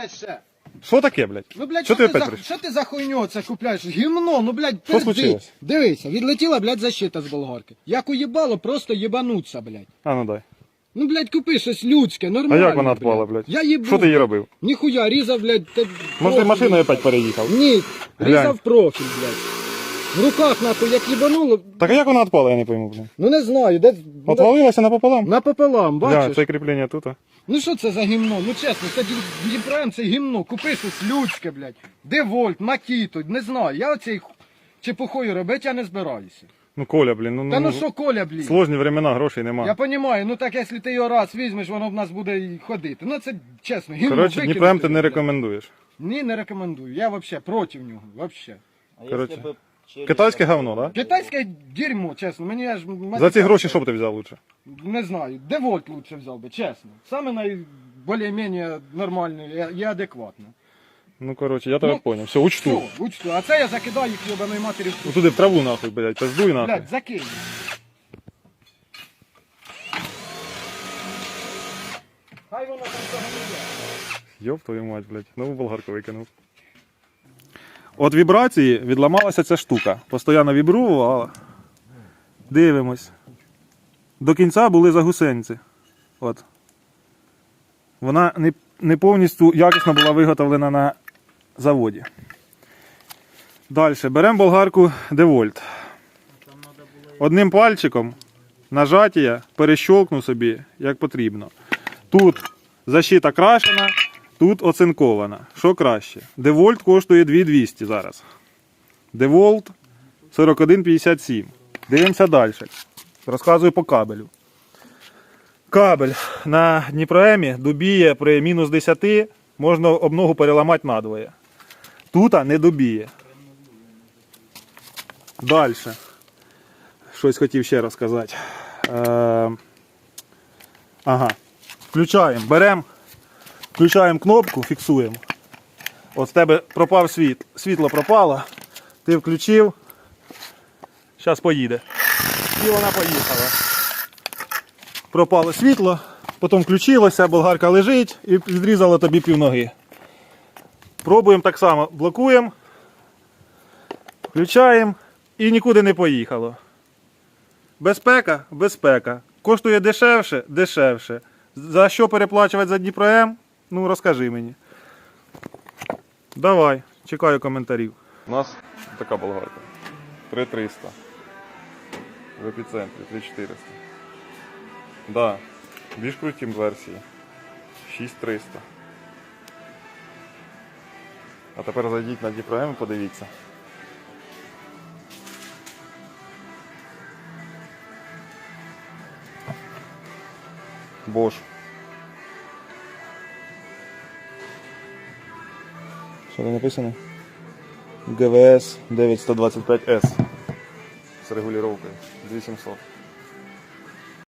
блядь, ще? Що таке, блядь? Ну, блядь, що ти ти опять за, прийшов? що ти за хуйню це купляєш? Гімно, ну, блядь, Що пизди. случилось? Дивися, відлетіла, блядь, защита з болгарки. Як уїбало, просто їбануться, блядь. А ну дай. Ну, блядь, купи щось людське, А нормально. як вона відпала, блядь? Я їбу. Що ти її робив? Ніхуя, різав, блядь, та... Може ти профіль. машиною опять переїхав? Ні, Глянь. різав профіль, блядь. В руках, нахуй, як їбануло, Так а як вона відпала, я не пойму, блін. ну не знаю, де... Отвалилася напополам? Напополам, бачиш? це кріплення тут. а. Ну що це за гімно? Ну чесно, це Дніпрем, це гімно. Купи щось людське, блядь. Девольт, Макіто, не знаю. Я оцей чепухою робити я не збираюся. Ну Коля, блін, ну, Та ну, ну що, Коля, блін? сложні времена, грошей нема. Я розумію, ну так якщо ти його раз візьмеш, воно в нас буде і ходити. Ну це чесно, гімно Коротше, Дніпрем ти не рекомендуєш. Ні, не рекомендую. Я взагалі проти нього. Вообще. А Короче, бы через- Китайське говно, да? Китайське дерьмо, чесно. Мені аж За ці гроші що б ти взяв лучше? Не знаю. Девольт лучше взяв би, чесно. Саме най більш-менш нормально і- адекватно. Ну коротше, я тебе Ну, поняв. Все, учту. Все, учту. А це я закидаю їх йобаної матері в Ну, Туди в траву нахуй, блядь, пиздуй нахуй. Блядь, закинь. Хай воно там цього не є. Йоп твою мать, блядь, нову болгарку викинув. От вібрації відламалася ця штука. Постоянно вібрувала. Дивимось. До кінця були загусенці. От. Вона не, не повністю якісно була виготовлена на заводі. Далі. Беремо болгарку Девольт. Одним пальчиком нажаття перещолкну собі, як потрібно. Тут защита крашена, тут оцинкована. Що краще? Девольт коштує 2200 зараз. Деволт 4157. Дивимося далі. Розказую по кабелю. Кабель на Дніпроемі добіє при мінус 10 можна обногу переламати надвоє. Тут не добіє. Далі. Щось хотів ще розказати. Е, ага. Включаємо, беремо, включаємо кнопку, фіксуємо. От з тебе пропав світ. Світло пропало. Ти включив. Зараз поїде. І вона поїхала. Пропало світло, потім включилося, болгарка лежить і відрізала тобі півноги. Пробуємо так само, блокуємо, включаємо і нікуди не поїхало. Безпека, безпека. Коштує дешевше, дешевше. За що переплачувати за Дніпром? Ну розкажи мені. Давай, чекаю коментарів. У нас така болгарка. 3300. В епіцентрі 3400. Да. Більш круті версії. 6300. А тепер зайдіть на Дніпром і подивіться. Bosch. Що там написано? ГВС 9125С з регулювання 2700.